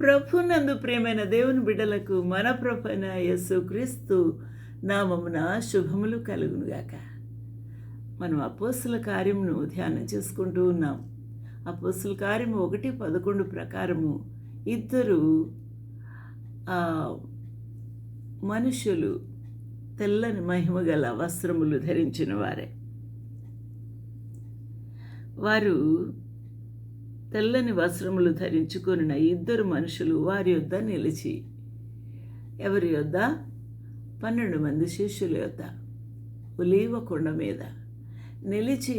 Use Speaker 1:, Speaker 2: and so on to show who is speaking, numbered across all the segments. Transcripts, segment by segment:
Speaker 1: ప్రభునందు ప్రేమైన దేవుని బిడ్డలకు మన ప్రభు యస్సు యేసు క్రీస్తు నామమున శుభములు కలుగునుగాక మనం అపోసుల కార్యమును ధ్యానం చేసుకుంటూ ఉన్నాం. అపోస్తుల కార్యము ఒకటి పదకొండు ప్రకారము ఇద్దరు ఆ, మనుషులు తెల్లని మహిమ గల వస్త్రములు ధరించిన వారే వారు తెల్లని వస్త్రములు ధరించుకొనిన ఇద్దరు మనుషులు వారి యొద్ద నిలిచి ఎవరి యొద్ద? పన్నెండు మంది శిష్యుల యొద్ద ఒలీవ కొండ మీద నిలిచి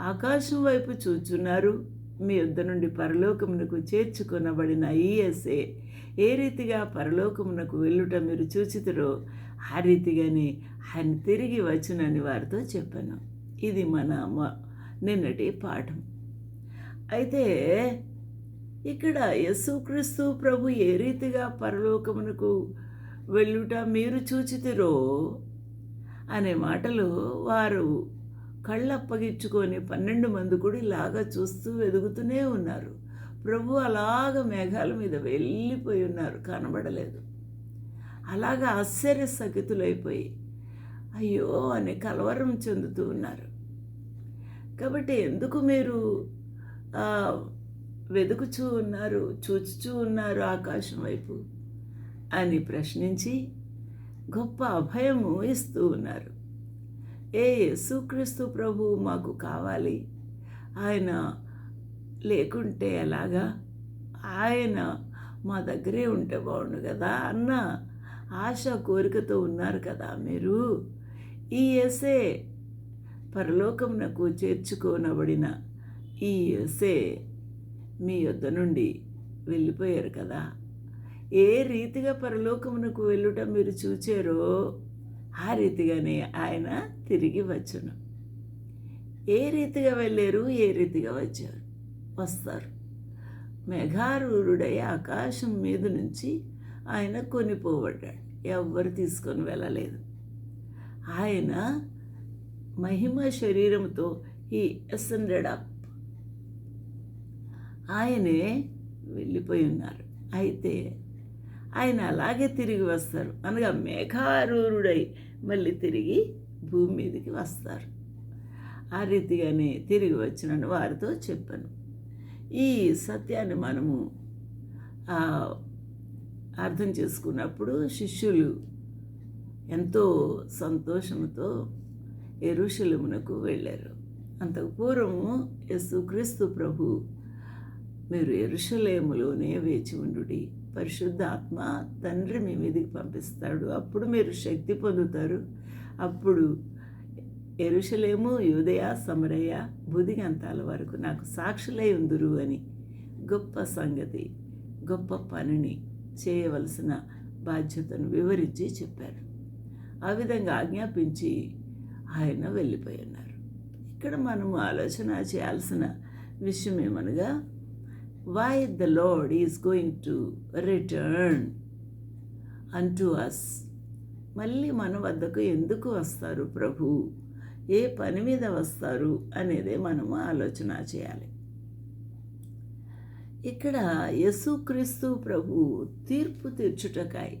Speaker 1: ఆకాశం వైపు చూచున్నారు. మీ యొద్ద నుండి పరలోకమునకు చేర్చుకొనబడిన ఈఎస్ఏ ఏ రీతిగా పరలోకమునకు వెళ్ళుట మీరు చూచితురో ఆ రీతిగానే ఆయన తిరిగి వచ్చునని వారితో చెప్పాను. ఇది మన నిన్నటి పాఠం. అయితే ఇక్కడ యేసుక్రీస్తు ప్రభు ఏ రీతిగా పరలోకమునకు వెళ్ళుట మీరు చూచితిరో అనే మాటలు వారు కళ్ళప్పగించుకొని పన్నెండు మంది కూడా ఇలాగా చూస్తూ వెదుగుతూనే ఉన్నారు. ప్రభు అలాగ మేఘాల మీద వెళ్ళిపోయి ఉన్నారు. కనబడలేదు. అలాగా ఆశ్చర్యసకితులైపోయి అయ్యో అని కలవరం చెందుతూ ఉన్నారు. కాబట్టి ఎందుకు మీరు వెతుకుచూ ఉన్నారు చూచుచూ ఉన్నారు ఆకాశం వైపు అని ప్రశ్నించి గొప్ప అభయము ఇస్తూ ఉన్నారు. ఏ యేసుక్రీస్తు ప్రభు మాకు కావాలి? ఆయన లేకుంటే ఎలాగా? ఆయన మా దగ్గరే ఉంటే బాగుండు కదా అన్న ఆశ కోరికతో ఉన్నారు కదా మీరు. ఈ ఎసే పరలోకమునకు చేర్చుకోనబడిన ఈ ఎసే మీ యొద్ద నుండి వెళ్ళిపోయారు కదా. ఏ రీతిగా పరలోకమునకు వెళ్ళుట మీరు చూచారో ఆ రీతిగానే ఆయన తిరిగి వచ్చును. ఏ రీతిగా వెళ్ళారు? ఏ రీతిగా వచ్చారు? వస్తారు. మెఘారూరుడై ఆకాశం మీద నుంచి ఆయన కొనిపోబడ్డాడు. ఎవ్వరు తీసుకొని వెళ్ళలేదు. ఆయన మహిమ శరీరంతో ఈ అసెండెడ్ అప్ ఆయనే వెళ్ళిపోయి ఉన్నారు. అయితే ఆయన అలాగే తిరిగి వస్తారు. అనగా మేఘారూరుడై మళ్ళీ తిరిగి భూమి మీదకి వస్తారు. ఆ రీతిగానే తిరిగి వచ్చినని వారితో చెప్పాను. ఈ సత్యాన్ని మనము అర్థం చేసుకున్నప్పుడు శిష్యులు ఎంతో సంతోషంతో ఎరుషులమునకు వెళ్ళారు. అంతకు పూర్వము యేసుక్రీస్తు ప్రభు మీరు ఎరుషలేములోనే వేచి ఉండుడి. పరిశుద్ధ ఆత్మ తండ్రి మీ మీదికి పంపిస్తాడు. అప్పుడు మీరు శక్తి పొందుతారు. అప్పుడు ఎరుషలేము యుదయ సమరయ బుదిగంతాల వరకు నాకు సాక్షులై ఉందురు అని గొప్ప సంగతి గొప్ప పనిని చేయవలసిన బాధ్యతను వివరించి చెప్పారు. ఆ విధంగా ఆజ్ఞాపించి ఆయన వెళ్ళిపోయి ఉన్నారు. ఇక్కడ మనము ఆలోచన చేయాల్సిన విషయం ఏమనగా why the Lord is going to return unto us మళ్ళీ మన వద్దకు ఎందుకు వస్తారు ప్రభు? ఏ పని మీద వస్తారు అనేది మనము ఆలోచన చేయాలి. ఇక్కడ యేసుక్రీస్తు ప్రభు తీర్పు తీర్చుటకాయ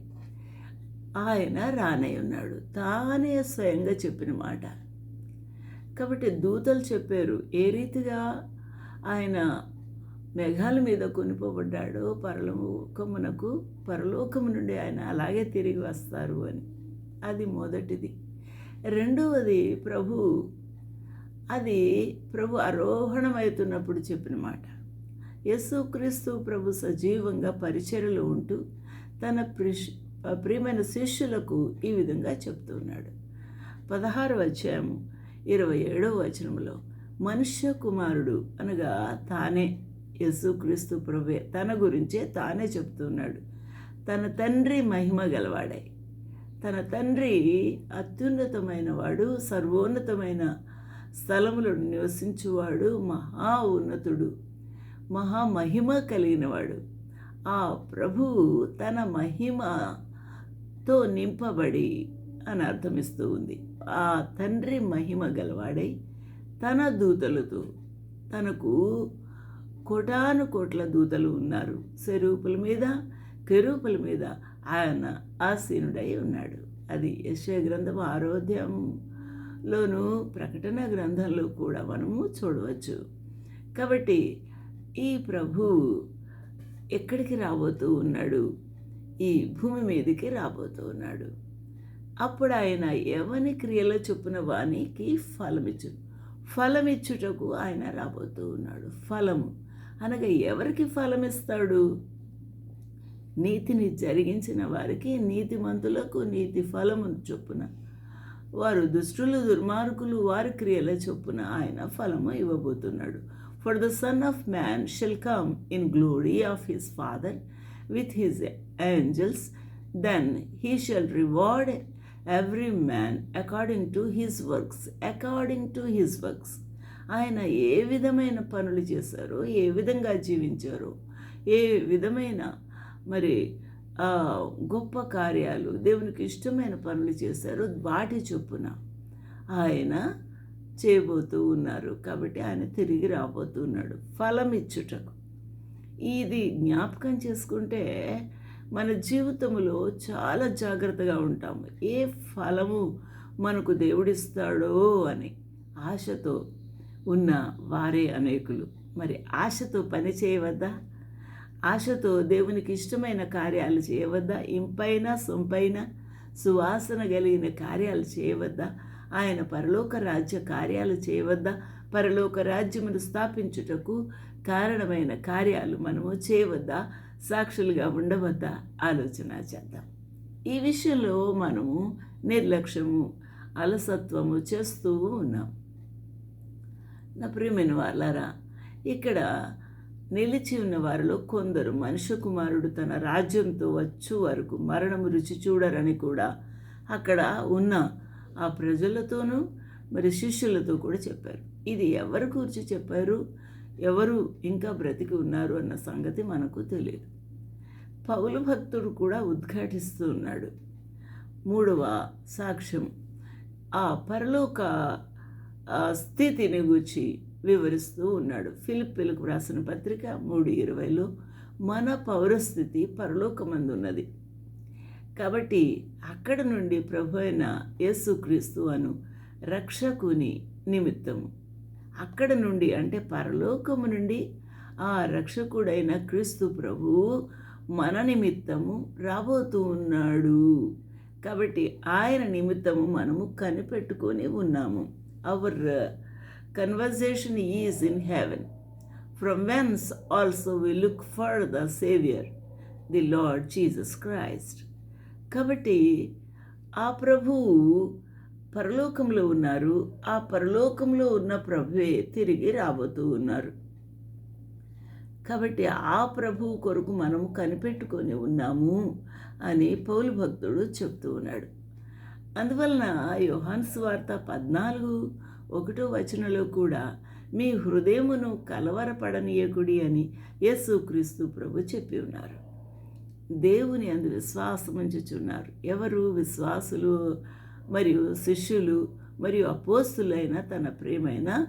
Speaker 1: ఆయన రానై ఉన్నాడు. తానే స్వయంగా చెప్పిన మాట. కాబట్టి దూతలు చెప్పారు ఏ రీతిగా ఆయన మేఘాల మీద కొనిపోబడ్డాడో పరలోకమునకు పరలోకము నుండి ఆయన అలాగే తిరిగి వస్తారు అని. అది మొదటిది. రెండవది ప్రభు అది ప్రభు ఆరోహణమవుతున్నప్పుడు చెప్పిన మాట. యేసుక్రీస్తు ప్రభు సజీవంగా పరిచర్యలో ఉంటూ తన ప్రిష్ ప్రియమైన శిష్యులకు ఈ విధంగా చెప్తున్నాడు పదహారు అధ్యాయము ఇరవై ఏడవ వచనంలో మనుష్య కుమారుడు అనగా తానే. యేసుక్రీస్తు ప్రభే తన గురించే తానే చెప్తున్నాడు. తన తండ్రి మహిమ గలవాడై తన తండ్రి అత్యున్నతమైన వాడు సర్వోన్నతమైన స్థలములో నివసించువాడు మహా ఉన్నతుడు మహా మహిమ కలిగినవాడు. ఆ ప్రభువు తన మహిమతో నింపబడి అని అర్థమిస్తూ ఉంది. ఆ తండ్రి మహిమ గలవాడై తన దూతలతో తనకు కోటాను కోట్ల దూతలు ఉన్నారు. స్వరూపుల మీద కెరూపుల మీద ఆయన ఆసీనుడై ఉన్నాడు. అది యశ్వ గ్రంథం ఆరోధ్యంలోను ప్రకటన గ్రంథంలో కూడా మనము చూడవచ్చు. కాబట్టి ఈ ప్రభు ఎక్కడికి రాబోతూ ఉన్నాడు? ఈ భూమి మీదకి రాబోతూ ఉన్నాడు. అప్పుడు ఆయన ఎవని క్రియల చొప్పున వానికి ఫలమిచ్చు. ఫలమిచ్చుటకు ఆయన రాబోతూ ఉన్నాడు. ఫలము అనగా ఎవరికి ఫలమిస్తాడు? నీతిని జరిగించిన వారికి నీతిమంతులకు నీతి ఫలము చొప్పున. వారు దుష్టులు దుర్మార్గులు వారి క్రియల చొప్పున ఆయన ఫలము ఇవ్వబోతున్నాడు. For the son of man shall come in glory of his father with his angels then he shall reward every man according to his works according to his works ఆయన ఏ విధమైన పనులు చేశారో? ఏ విధంగా జీవించారు? ఏ విధమైన మరి గొప్ప కార్యాలు దేవునికి ఇష్టమైన పనులు చేశారు? వాటి చొప్పున ఆయన చేయబోతూ ఉన్నారు. కాబట్టి ఆయన తిరిగి రాబోతున్నాడు ఫలం ఇచ్చుటకు. ఇది జ్ఞాపకం చేసుకుంటే మన జీవితంలో చాలా జాగ్రత్తగా ఉంటాము. ఏ ఫలము మనకు దేవుడిస్తాడో అని ఆశతో ఉన్న వారే అనేకులు. మరి ఆశతో పని చేయవద్దా? ఆశతో దేవునికి ఇష్టమైన కార్యాలు చేయవద్దా? ఇంపైన సొంపైన సువాసన కలిగిన కార్యాలు చేయవద్దా? ఆయన పరలోక రాజ్య కార్యాలు చేయవద్దా? పరలోక రాజ్యమును స్థాపించుటకు కారణమైన కార్యాలు మనము చేయవద్దా? సాక్షులుగా ఉండవద్దా? ఆలోచన చేద్దాం. ఈ విషయంలో మనము నిర్లక్ష్యము అలసత్వము చేస్తూ ఉన్నాం. నా ప్రియమైన వాళ్ళారా ఇక్కడ నిలిచి ఉన్న వారిలో కొందరు మనుష్య కుమారుడు తన రాజ్యంతో వచ్చు వరకు మరణము రుచి చూడరని కూడా అక్కడ ఉన్న ఆ ప్రజలతోనూ మరి శిష్యులతో కూడా చెప్పారు. ఇది ఎవరు కూర్చి చెప్పారు? ఎవరు ఇంకా బ్రతికి ఉన్నారు అన్న సంగతి మనకు తెలియదు పౌలు భక్తుడు కూడా ఉద్ఘాటిస్తూ ఉన్నాడు. మూడవ సాక్ష్యం. ఆ పరలోక స్థితిని గూర్చి వివరిస్తూ ఉన్నాడు. ఫిలిపిలకు రాసిన పత్రిక మూడు ఇరవైలో మన పౌరస్థితి పరలోకమందు ఉన్నది కాబట్టి అక్కడ నుండి ప్రభు అయిన యేసుక్రీస్తు అను రక్షకుని నిమిత్తము. అక్కడ నుండి అంటే పరలోకము నుండి ఆ రక్షకుడైన క్రీస్తు ప్రభువు మన నిమిత్తము రాబోతూ ఉన్నాడు. కాబట్టి ఆయన నిమిత్తము మనము కనిపెట్టుకొని ఉన్నాము. Our conversation is in heaven from whence also we look for the saviour the Lord Jesus Christ కాబట్టి ఆ ప్రభువు పరలోకంలో ఉన్నారు. ఆ పరలోకంలో ఉన్న ప్రభువే తిరిగి రాబోతూ ఉన్నారు. కాబట్టి ఆ ప్రభువు కొరకు మనము కనిపెట్టుకొని ఉన్నాము అని పౌలు భక్తుడు చెప్తూ ఉన్నాడు. అందువలన యోహాన్స్ వార్త పద్నాలుగు ఒకటో వచనంలో కూడా మీ హృదయమును కలవరపడనీయకుడి అని యేసుక్రీస్తు ప్రభు చెప్పి ఉన్నారు. దేవుని అందు విశ్వాసం ఉంచుచున్నారు. ఎవరు? విశ్వాసులు మరియు శిష్యులు మరియు అపోస్తులైన తన ప్రేమైన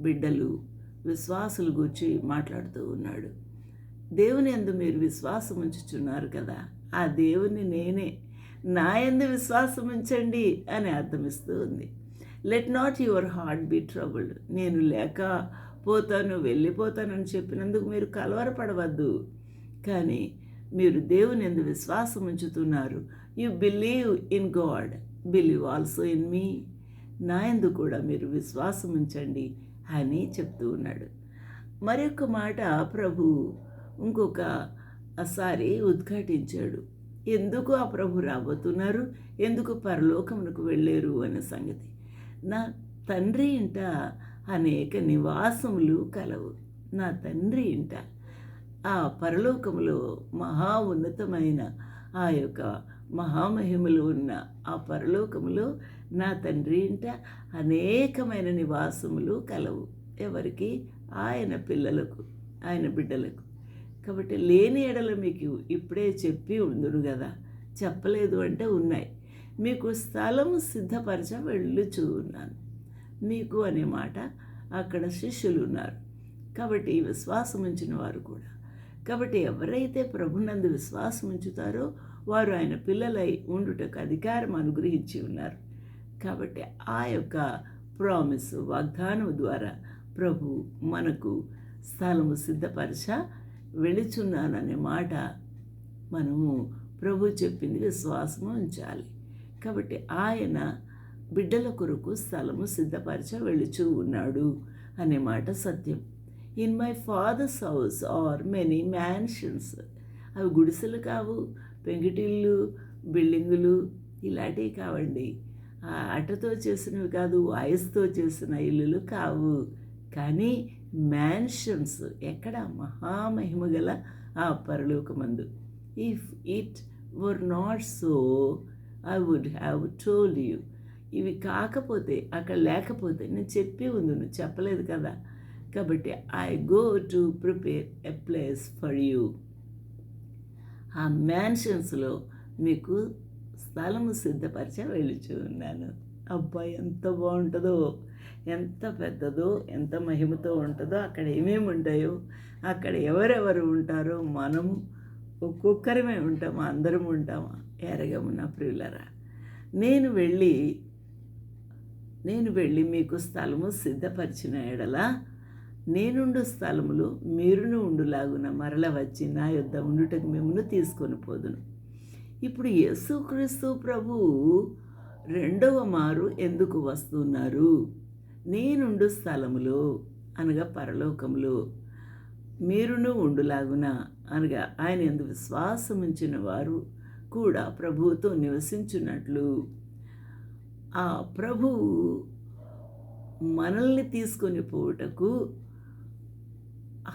Speaker 1: బిడ్డలు విశ్వాసులు గురించి మాట్లాడుతూ ఉన్నాడు. దేవుని అందు మీరు విశ్వాసం ఉంచుచున్నారు కదా? ఆ దేవుని నేనే నా ఎందు విశ్వాసం ఉంచండి అని అర్థమిస్తూ ఉంది. Let not your heart be troubled నేను లేక పోతాను వెళ్ళిపోతానని చెప్పినందుకు మీరు కలవరపడవద్దు. కానీ మీరు దేవుని ఎందు విశ్వాసం ఉంచుతున్నారు. You believe in God believe also in me నా ఎందు కూడా మీరు విశ్వాసం ఉంచండి అని చెప్తూ ఉన్నాడు. మరొక మాట ప్రభు ఇంకొక సారి ఉద్ఘాటించాడు. ఎందుకు ఆ ప్రభు రాబోతున్నారు? ఎందుకు పరలోకమునకు వెళ్ళారు అనే సంగతి. నా తండ్రి ఇంట అనేక నివాసములు కలవు. నా తండ్రి ఇంట ఆ పరలోకములో మహా ఉన్నతమైన ఆ యొక్క మహామహిమలు ఉన్న ఆ పరలోకములో నా తండ్రి ఇంట అనేకమైన నివాసములు కలవు. ఎవరికి? ఆయన పిల్లలకు ఆయన బిడ్డలకు. కాబట్టి లేని ఎడల మీకు ఇప్పుడే చెప్పి ఉందును కదా చెప్పలేదు అంటే ఉన్నాయి. మీకు స్థలం సిద్ధపరచ వెళ్ళుచూ ఉన్నాను. మీకు అనే మాట అక్కడ శిష్యులు ఉన్నారు. కాబట్టి విశ్వాసం ఉంచిన వారు కూడా. కాబట్టి ఎవరైతే ప్రభునందు విశ్వాసం ఉంచుతారో వారు ఆయన పిల్లలై ఉండుటకు అధికారం అనుగ్రహించి ఉన్నారు. కాబట్టి ఆ యొక్క ప్రామిస్ వాగ్దానం ద్వారా ప్రభు మనకు స్థలము సిద్ధపరచ వెళుచున్నాననే మాట మనము ప్రభు చెప్పింది విశ్వాసము ఉంచాలి. కాబట్టి ఆయన బిడ్డల కొరకు స్థలము సిద్ధపరచ వెళుచూ ఉన్నాడు అనే మాట సత్యం. In my father's house are many mansions అవి గుడిసెలు కావు పెంకిటిళ్ళు బిల్డింగులు ఇలాంటివి కావండి. ఆ అటతో చేసినవి కాదు వాయిస్తో చేసిన ఇల్లులు కావు. కానీ మ్యాన్షన్స్ ఎక్కడ మహామహిమ గల ఆ పరలోకమందు. If it were not so I would have told you ఇవి కాకపోతే అక్కడ లేకపోతే నేను చెప్పి ఉంది నువ్వు చెప్పలేదు కదా. కాబట్టి I go to prepare a place for you ఆ మ్యాన్షన్స్లో మీకు స్థలము సిద్ధపరిచే వెళ్ళుచూ ఉన్నాను. అబ్బాయి ఎంత బాగుంటుందో. ఎంత పెద్దదో ఎంత మహిమతో ఉంటుందో అక్కడ ఏమేమి ఉంటాయో అక్కడ ఎవరెవరు ఉంటారో మనం ఒక్కొక్కరమే ఉంటామా? అందరం ఉంటామా? ఎరగము ప్రియులరా నేను వెళ్ళి నేను వెళ్ళి మీకు స్థలము సిద్ధపరిచిన ఎడల నేనుండు స్థలములు మీరును ఉండులాగున మరల వచ్చి నా యొద్ద ఉండుటకు మిమ్మల్ని తీసుకొని పోదును. ఇప్పుడు యేసుక్రీస్తు ప్రభు రెండవ మారు ఎందుకు వస్తున్నారు? నేనుండు స్థలములో అనగా పరలోకములో. మీరును ఉండులాగున అనగా ఆయన ఎందు విశ్వాసం ఉంచిన వారు కూడా ప్రభువుతో నివసించున్నట్లు ఆ ప్రభువు మనల్ని తీసుకొని పోవుటకు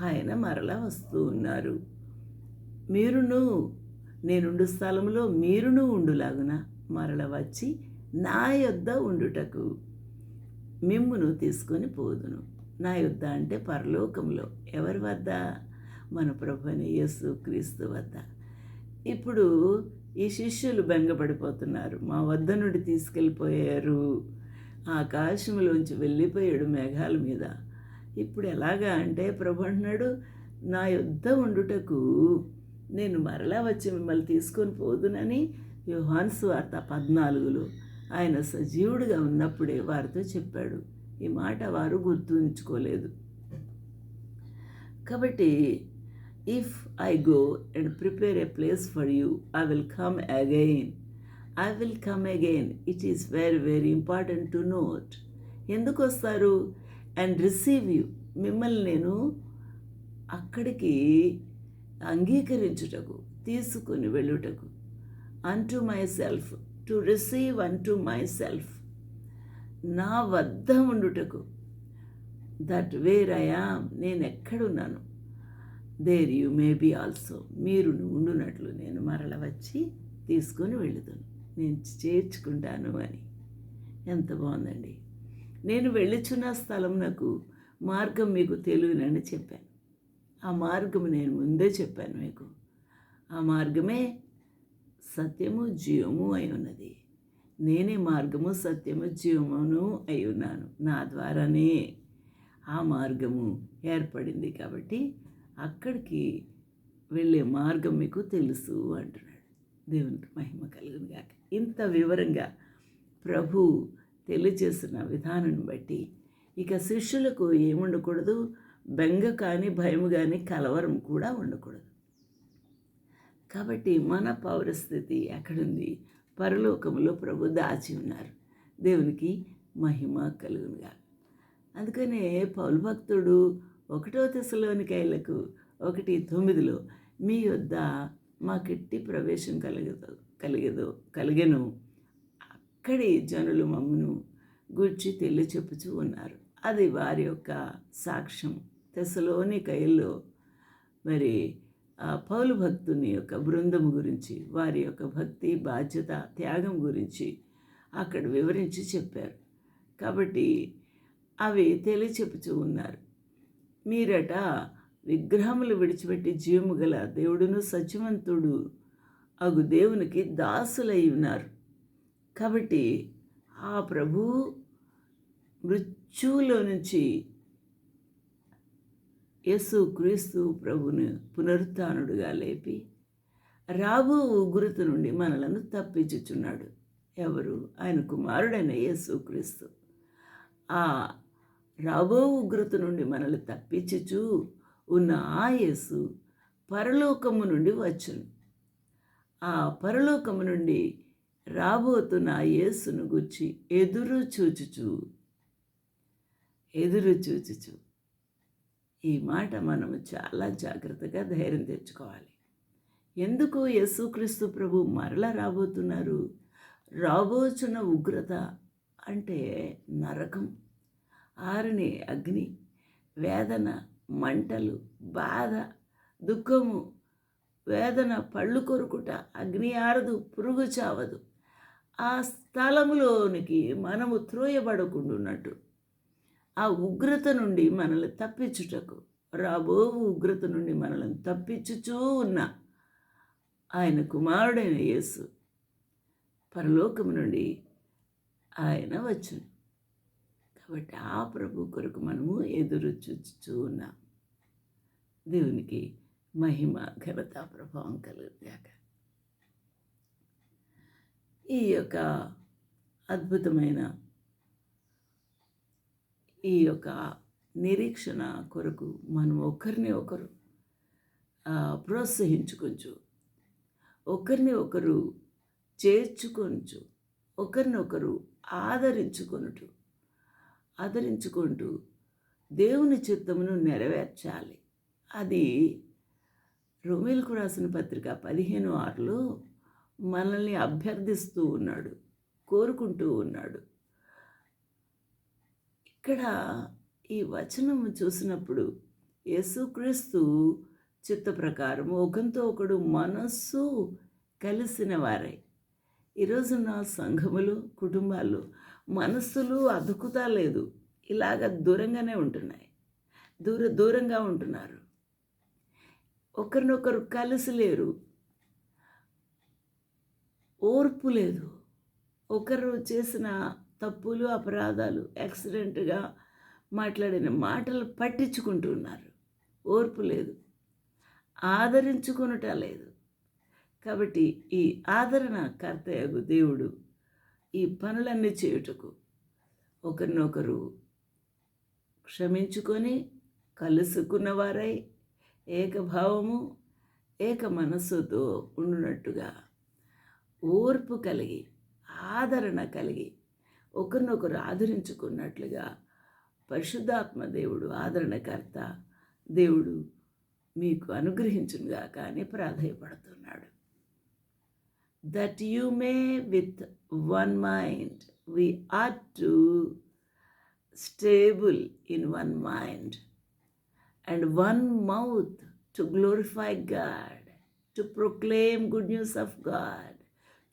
Speaker 1: ఆయన మరలా వస్తూ ఉన్నారు. మీరును నేనుండు స్థలంలో మీరును ఉండులాగున మరల వచ్చి నా యొద్ద ఉండుటకు. మిమ్మును తీసుకొని పోదును. నా యుద్ధ అంటే పరలోకంలో ఎవరి వద్ద? మన ప్రభుని యేసు క్రీస్తు వద్ద. ఇప్పుడు ఈ శిష్యులు బెంగపడిపోతున్నారు. మా వద్ద నుండి తీసుకెళ్ళిపోయారు. ఆకాశంలోంచి వెళ్ళిపోయాడు మేఘాల మీద. ఇప్పుడు ఎలాగా అంటే ప్రభు అంటున్నాడు నా యుద్ధ ఉండుటకు నేను మరలా వచ్చి మిమ్మల్ని తీసుకొని పోదునని యోహాన్ వార్త పద్నాలుగులో. ఆయన సజీవుడిగా ఉన్నప్పుడే వారితో చెప్పాడు. ఈ మాట వారు గుర్తుంచుకోలేదు. కాబట్టి if I go and prepare a place for you I will come again I will come again it is very very important to note ఎందుకు వస్తారు? అండ్ రిసీవ్ యూ మిమ్మల్ని నేను అక్కడికి అంగీకరించుటకు తీసుకుని వెళ్ళుటకు unto myself to receive to myself నా వద్ద ఉండుటకు. దట్ వేర్ ఐయామ్ నేను ఎక్కడున్నాను? There you may be also మీరు ఉండునట్లు నేను మరల వచ్చి తీసుకొని వెళుతాను నేను చేర్చుకుంటాను అని. ఎంత బాగుందండి. నేను వెళ్ళుచున్న స్థలం నాకు మార్గం మీకు తెలియనని చెప్పాను. ఆ మార్గం నేను ముందే చెప్పాను మీకు. ఆ మార్గమే సత్యము జీవము అయి ఉన్నది నేనే మార్గము సత్యము జీవమును అయి ఉన్నాను నా ద్వారానే ఆ మార్గము ఏర్పడింది కాబట్టి అక్కడికి వెళ్ళే మార్గం మీకు తెలుసు అంటున్నాడు. దేవునికి మహిమ కలుగును గాక. ఇంత వివరంగా ప్రభు తెలియజేస్తున్న విధానం బట్టి ఇక శిష్యులకు ఏముండకూడదు. బెంగ కానీ భయం కానీ కలవరం కూడా ఉండకూడదు. కాబట్టి మన పౌరస్థితి ఎక్కడుంది? పరలోకములో ప్రభు దాచి ఉన్నారు. దేవునికి మహిమ కలుగునుగా. అందుకనే పౌలు భక్తుడు ఒకటో దశలోనికాయలకు ఒకటి తొమ్మిదిలో మీ యొద్ద మాకెట్టి ప్రవేశం కలగదు కలిగదు కలిగను. అక్కడి జనులు మమ్మను గూర్చి తెల్లి చెప్పుచూ ఉన్నారు. అది వారి యొక్క సాక్ష్యం. తెసలోని కైల్లో మరి పౌలు భక్తుని యొక్క బృందం గురించి వారి యొక్క భక్తి బాధ్యత త్యాగం గురించి అక్కడ వివరించి చెప్పారు. కాబట్టి అవి తెలియచెప్పుచూ ఉన్నారు. మీరట విగ్రహములు విడిచిపెట్టి జీవము గల దేవుడును సత్యవంతుడు అగు దేవునికి దాసులై ఉన్నారు. కాబట్టి ఆ ప్రభు మృత్యువులో నుంచి యేసు క్రీస్తు ప్రభుని పునరుత్నుడుగా లేపి రాబో ఉగ్రత నుండి మనలను తప్పించుచున్నాడు. ఎవరు? ఆయన కుమారుడైన యేసు క్రీస్తు. ఆ రాబో ఉగ్రత నుండి మనల్ని తప్పించుచు ఉన్న ఆ యేసు పరలోకము నుండి వచ్చును. ఆ పరలోకము నుండి రాబోతున్న ఆ యేసును గుచ్చి ఎదురు చూచుచు ఎదురు చూచుచు ఈ మాట మనము చాలా జాగ్రత్తగా ధైర్యం తెచ్చుకోవాలి. ఎందుకు యేసుక్రీస్తు ప్రభు మరల రాబోతున్నారు? రాబోచున్న ఉగ్రత అంటే నరకం ఆరుని అగ్ని వేదన మంటలు బాధ దుఃఖము. వేదన పళ్ళు కొరుకుట అగ్ని ఆరదు పురుగు చావదు. ఆ స్థలములోనికి మనము త్రోయబడకుండున్నట్టు. ఆ ఉగ్రత నుండి మనల్ని తప్పించుటకు. రాబో ఉగ్రత నుండి మనల్ని తప్పించుచూ ఉన్న ఆయన కుమారుడైన యేసు పరలోకం నుండి ఆయన వచ్చును. కాబట్టి ఆ ప్రభు కొరకు మనము ఎదురు చూచుచూ ఉన్నాం. దేవునికి మహిమ ఘనత ప్రభావం కలుగుగాక ఈ యొక్క అద్భుతమైన ఈ యొక్క నిరీక్షణ కొరకు మనం ఒకరిని ఒకరు ప్రోత్సహించుకొంచు. ఒకరిని ఒకరు చేర్చుకొంచు. ఒకరినొకరు ఆదరించుకొనుట. ఆదరించుకుంటూ దేవుని చిత్తమును నెరవేర్చాలి. అది రోమిల్కు రాసిన పత్రిక పదిహేను ఆరులో మనల్ని అభ్యర్థిస్తూ ఉన్నాడు కోరుకుంటూ ఉన్నాడు. ఇక్కడ ఈ వచనము చూసినప్పుడు యేసుక్రీస్తు చిత్త ప్రకారం ఒకరితో ఒకడు మనస్సు కలిసిన వారే. ఈరోజు నా సంఘములు కుటుంబాలు మనస్సులు అదుకుతా లేదు. ఇలాగ దూరంగానే ఉంటున్నాయి. దూర దూరంగా ఉంటున్నారు. ఒకరినొకరు కలిసి లేరు. ఓర్పు లేదు. ఒకరు చేసిన తప్పులు అపరాధాలు యాక్సిడెంట్గా మాట్లాడిన మాటలు పట్టించుకుంటున్నారు ఓర్పు లేదు. ఆదరించుకునుట లేదు. కాబట్టి ఈ ఆదరణ కర్తయగు దేవుడు ఈ పనులన్నీ చేయుటకు ఒకరినొకరు క్షమించుకొని కలుసుకున్నవారై ఏకభావము ఏక మనస్సుతో ఉండునట్టుగా ఓర్పు కలిగి ఆదరణ కలిగి ఒకరినొకరు ఆదరించుకున్నట్లుగా పరిశుద్ధాత్మ దేవుడు ఆదరణకర్త దేవుడు మీకు అనుగ్రహించునుగా కానీ ప్రాధాయపడుతున్నాడు. That you may with one mind we are to stable in one mind and one mouth to glorify God to proclaim good news of God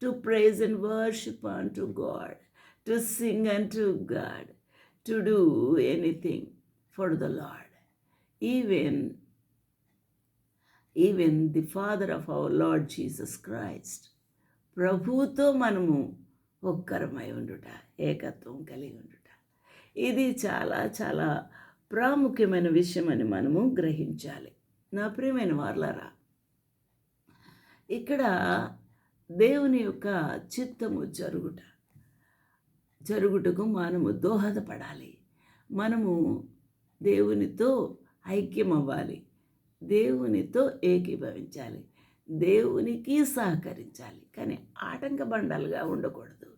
Speaker 1: to praise and worship on to God to sing and to God to do anything for the Lord even even the father of our Lord Jesus Christ ప్రభుతో మనము ఒక్కరమై ఉండుట ఏకత్వం కలిగి ఉండుట. ఇది చాలా చాలా ప్రాముఖ్యమైన విషయం అని మనము గ్రహించాలి. నా ప్రియమైన వార్లరా ఇక్కడ దేవుని యొక్క చిత్తము జరుగుట జరుగుటకు మనము దోహదపడాలి. మనము దేవునితో ఐక్యం అవ్వాలి దేవునితో ఏకీభవించాలి. దేవునికి సహకరించాలి. కానీ ఆటంక బండలుగా ఉండకూడదు.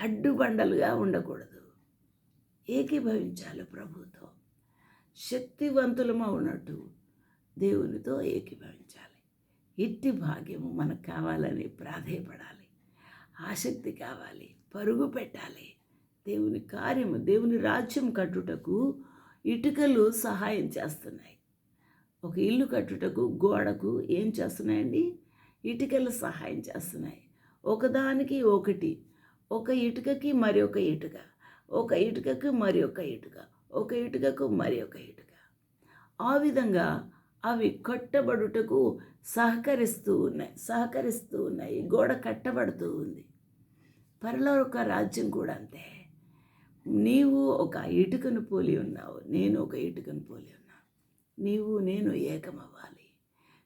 Speaker 1: అడ్డుబండలుగా ఉండకూడదు. ఏకీభవించాలి ప్రభుతో శక్తివంతులమా ఉన్నట్టు దేవునితో ఏకీభవించాలి. ఇట్టి భాగ్యము మనకు కావాలని ప్రాధేయపడాలి. ఆసక్తి కావాలి. పరుగు పెట్టాలి. దేవుని కార్యము దేవుని రాజ్యం కట్టుటకు ఇటుకలు సహాయం చేస్తున్నాయి. ఒక ఇల్లు కట్టుటకు గోడకు ఏం చేస్తున్నాయండి? ఇటుకలు సహాయం చేస్తున్నాయి. ఒకదానికి ఒకటి ఒక ఇటుకకి మరి ఒక ఇటుక ఒక ఇటుకకు మరి ఒక ఇటుక ఒక ఇటుకకు మరి ఒక ఇటుక. ఆ విధంగా అవి కట్టబడుటకు సహకరిస్తూ ఉన్నాయి సహకరిస్తూ ఉన్నాయి. గోడ కట్టబడుతూ ఉంది. పరలోక రాజ్యం కూడా అంతే. నీవు ఒక ఇటుకను పోలి ఉన్నావు. నేను ఒక ఇటుకను పోలి ఉన్నాను. నీవు నేను ఏకమవ్వాలి.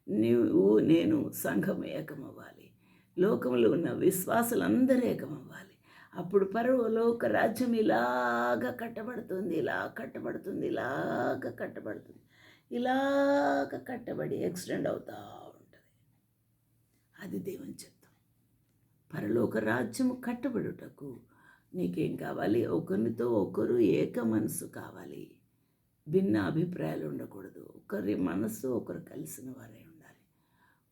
Speaker 1: నీవు నేను సంఘం ఏకమవ్వాలి. లోకంలో ఉన్న విశ్వాసులందరూ ఏకమవ్వాలి. అప్పుడు పరలోక రాజ్యం ఇలాగ కట్టబడుతుంది ఇలా కట్టబడుతుంది ఇలాగ కట్టబడుతుంది ఇలాగ కట్టబడి ఎక్స్టెండ్ అవుతూ ఉంటుంది. అది దేవుని చెప్తాం పరలోక రాజ్యము కట్టబడుటకు నీకేం కావాలి? ఒకరితో ఒకరు ఏక మనసు కావాలి. భిన్న అభిప్రాయాలు ఉండకూడదు. ఒకరి మనస్సు ఒకరు కలిసిన వారే ఉండాలి.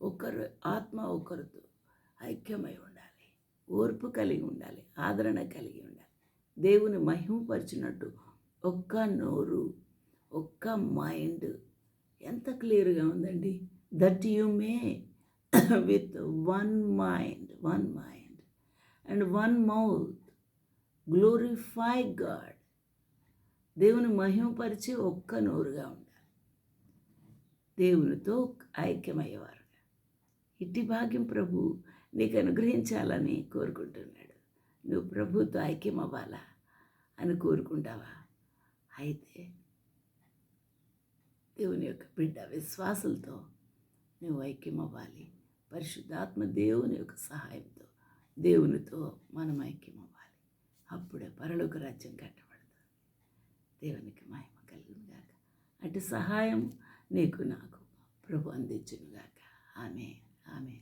Speaker 1: ఒకరు ఆత్మ ఒకరితో ఐక్యమై ఉండాలి. ఓర్పు కలిగి ఉండాలి. ఆదరణ కలిగి ఉండాలి. దేవుని మహిమపరిచినట్టు ఒక్క నోరు ఒక్క మైండ్ ఎంత క్లియర్గా ఉందండి? That you may with one mind one mind and one mouth. Glorify God దేవుని మహిమపరిచి ఒక్క నోరుగా ఉండాలి. దేవునితో ఐక్యమయ్యేవారుగా. ఇట్టి భాగ్యం ప్రభు నీకు అనుగ్రహించాలని కోరుకుంటున్నాడు. నువ్వు ప్రభుతో ఐక్యం అవ్వాలా అని కోరుకుంటావా? అయితే దేవుని యొక్క బిడ్డ విశ్వాసులతో నువ్వు ఐక్యం అవ్వాలి పరిశుద్ధాత్మ దేవుని యొక్క సహాయంతో దేవునితో మనం ఐక్యం అవ్వాలి అప్పుడే పరలోక రాజ్యం కట్టబడుతుంది దేవునికి మహిమ కలుగును గాక. అటు సహాయం నీకు నాకు. ప్రభు అందించునుగాక ఆమె ఆమె